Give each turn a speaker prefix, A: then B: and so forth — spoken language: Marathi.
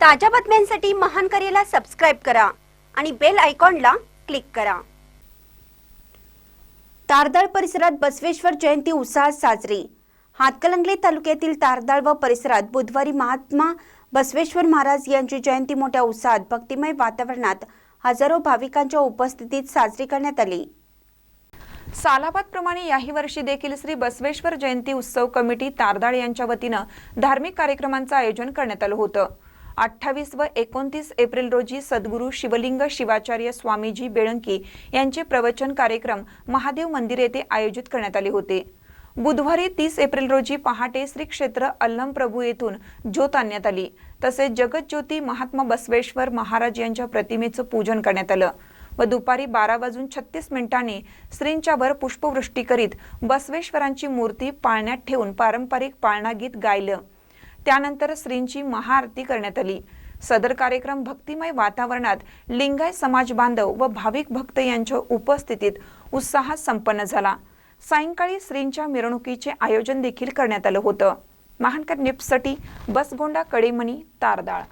A: ताज्या बातम्यांसाठी महान करेला सबस्क्राईब करा आणि बेल आयकॉनला क्लिक करा. तारदाळ परिसरात बसवेश्वर जयंती उत्साहात साजरी. हातकलंगले तालुक्यातील तारदाळ व परिसरात बुधवारी महात्मा बसवेश्वर महाराज यांची जयंती मोठ्या उत्साहात भक्तिमय वातावरणात हजारो भाविकांच्या उपस्थितीत साजरी करण्यात आली.
B: सालाबादप्रमाणे याही वर्षी देखील श्री बसवेश्वर जयंती उत्सव कमिटी तारदाळ यांच्या वतीनं धार्मिक कार्यक्रमांचं आयोजन करण्यात आलं होतं. अठ्ठावीस व एकोणतीस एप्रिल रोजी सद्गुरू शिवलिंग शिवाचार्य स्वामीजी बेळंकी यांचे प्रवचन कार्यक्रम महादेव मंदिर येथे आयोजित करण्यात आले होते. बुधवारी तीस एप्रिल रोजी पहाटे श्री क्षेत्र अल्लम प्रभू येथून ज्योत आणण्यात आली. तसेच जगज्योती महात्मा बसवेश्वर महाराज यांच्या प्रतिमेचं पूजन करण्यात आलं व दुपारी बारा वाजून छत्तीस मिनिटांनी श्रींच्यावर पुष्पवृष्टी करीत बसवेश्वरांची मूर्ती पाळण्यात ठेवून पारंपरिक पाळणा गीत गायलं. त्यानंतर श्रींची महाआरती करण्यात आली. सदर कार्यक्रम भक्तिमय वातावरणात लिंगायत समाज बांधव व भाविक भक्त यांच्या उपस्थितीत उत्साहात संपन्न झाला. सायंकाळी श्रींच्या मिरवणुकीचे आयोजन देखील करण्यात आलं होतं. महानकर निप्ससाठी बसगोंडा कडेमणी तारदाळ.